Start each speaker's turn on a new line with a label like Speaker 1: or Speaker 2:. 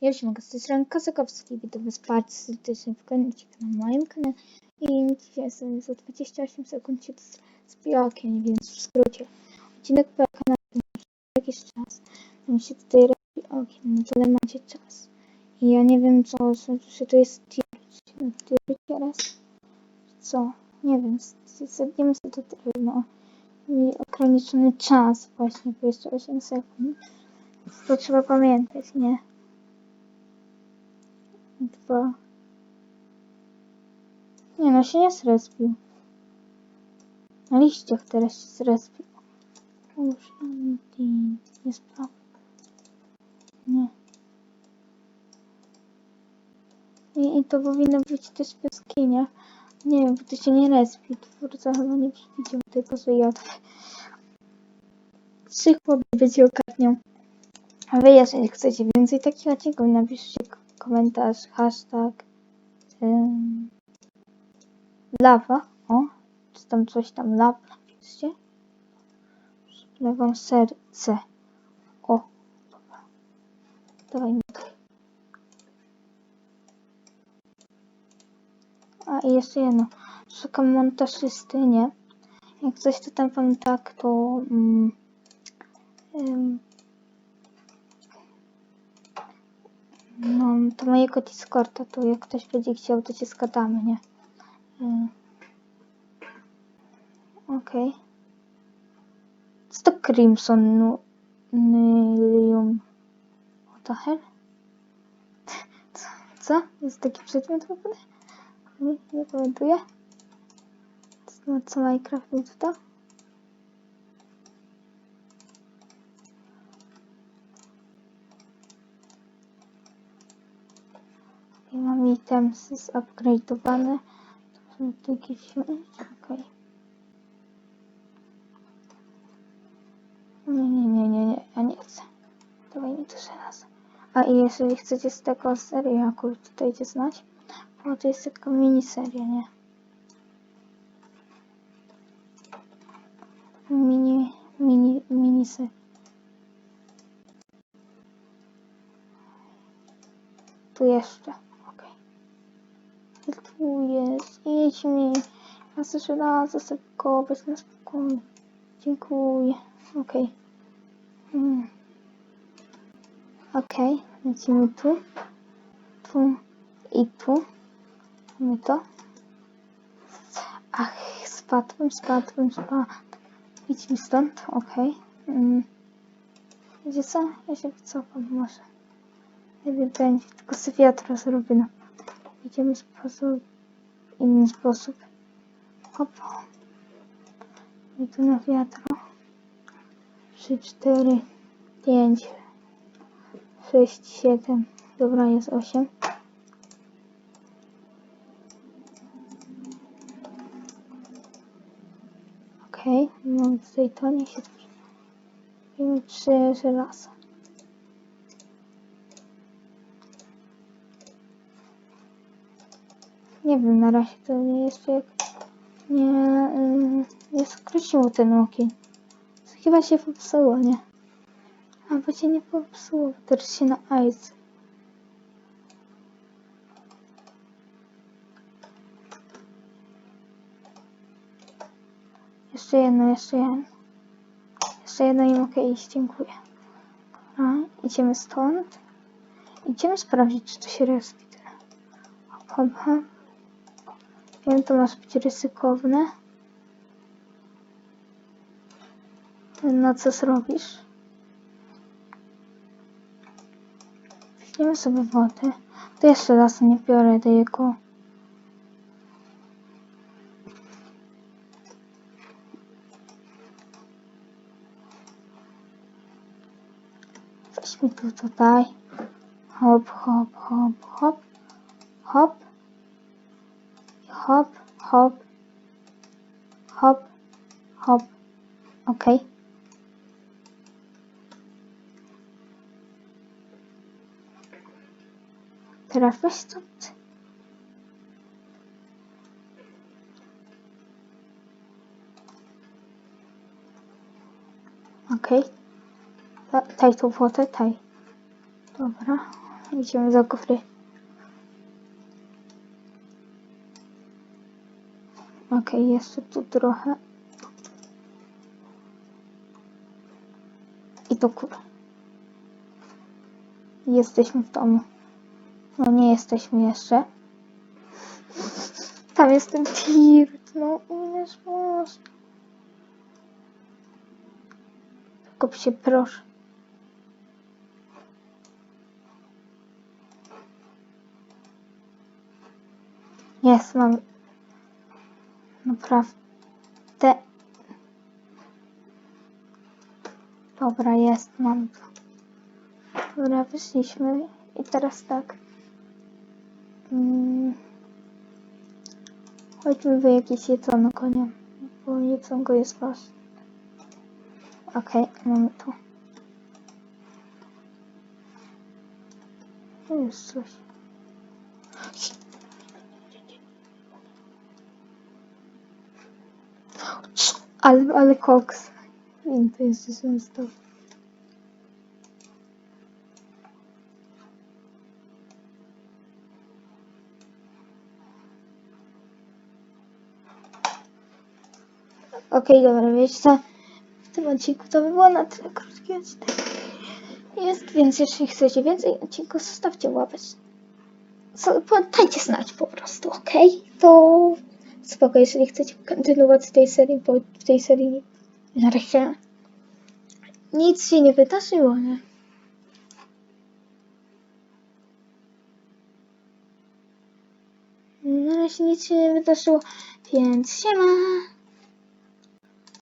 Speaker 1: Ja się mogę z tej strony Kozakowski, witam was bardzo serdecznie w końcu na moim kanale i dzisiaj sobie za 28 sekund się z blokiem, więc w skrócie. Odcinek tym, że jakiś czas nam się tutaj robi ogień, no to ale macie czas. I ja nie wiem co, czy to jest tier teraz, co, nie wiem, zjedniemy sobie to trudno. I ograniczony czas właśnie, 28 sekund. To trzeba pamiętać, nie? Dwa. Nie no, się nie zrespił. Na liściach teraz się zrespił. Nie sprawa. Nie. I, I to powinno być też w jaskiniach. Nie wiem, bo to się nie respi. Twórca chyba nie przewidział tego, ja Trzy chłopy będzie ogarniał. A wy jeżeli chcecie więcej takich odcinków, napiszcie komentarz, hashtag ym, lawa, o, czy tam coś tam lawa. Przypnę wam serce. O, dobra. Dawaj mi to. A i jeszcze jedno. Szukam montażysty, nie? Jak coś to tam wam tak, to... Mm, No, to mojego Discorda, to jak ktoś będzie chciał, to się zgadamy, nie? Mm. Okej. Okay. Co to Crimson nu Nylium? What the hell? Co? Co? Jest taki przedmiot w ogóle? Nie, nie komentuję. Co, co Minecraft mi tutaj? Items zupgrade'owane. To są tu jakieś... Okej. Nie, nie, nie, nie, nie, ja nie chcę. Dawaj mi to raz. A i jeżeli chcecie z tego serialu tutaj gdzie znać, bo to jest tylko miniseria, nie? Mini, mini, miniseria. Tu jeszcze. Jest. Idź mi. Ja chcę raz zasekować na spokojnie. Dziękuję. Okej. Hmm. Okej. Okay. Lecimy tu. Tu. I tu. Mamy to. Ach, spadłem, spadłem, spadłem. Idź mi stąd. Okej. Okay. Hmm. Wiecie co? Ja się wycofam może. Nie wiem, będzie. Tylko sobie wiatro zrobię na Idziemy w sposób, inny sposób. Hop. I tu na wiatro. 3, 4, 5, 6, 7. Dobra, jest 8. Okej, okay. mamy tutaj to, niech się tworzy. Mamy 3 Nie wiem, na razie to nie jest jak nie, nie skróciło ten ogień. Chyba się popsuło, nie? Albo się nie popsuło, teraz się na ice. Jeszcze jedno, jeszcze jedno. Jeszcze jedno i mogę iść, dziękuję. Dobra, idziemy stąd. Idziemy sprawdzić, czy to się respi. Hop, hop. Wiem, to może być ryzykowne. No co zrobisz? Weźmiemy sobie wodę. To jeszcze raz nie biorę do jego. Weźmy tu tutaj. Hop, hop, hop, hop. Hop hop, hop, hop, hop. Ok. Teraz weź stąd. Ok. Taj tą wodę, taj. Dobra. Idziemy za kufry. Okej, jeszcze tu trochę. I do góry. Jesteśmy w domu. No nie jesteśmy jeszcze. Tam jest ten tirt. No umiesz, masz. Kop się, proszę. Jest, mam. Naprawdę. Dobra, jest, mam to. Dobra, wyszliśmy. I teraz tak. Mm. Chodźmy wy jakieś jedzonko konia. Bo jedzonko jest ważne. Okej, mamy to. Tu jest coś. Ale, ale koks. I to jest często. Okej, dobra, wiecie co? W tym odcinku to by było na tyle krótki odcinek. Jest, więc jeśli chcecie więcej odcinków, zostawcie łapę. Po- dajcie znać po prostu, okej? To spoko, jeżeli chcecie kontynuować tej serii, bo w tej serii na razie nic się nie wydarzyło, nie? Na razie nic się nie wydarzyło, więc siema!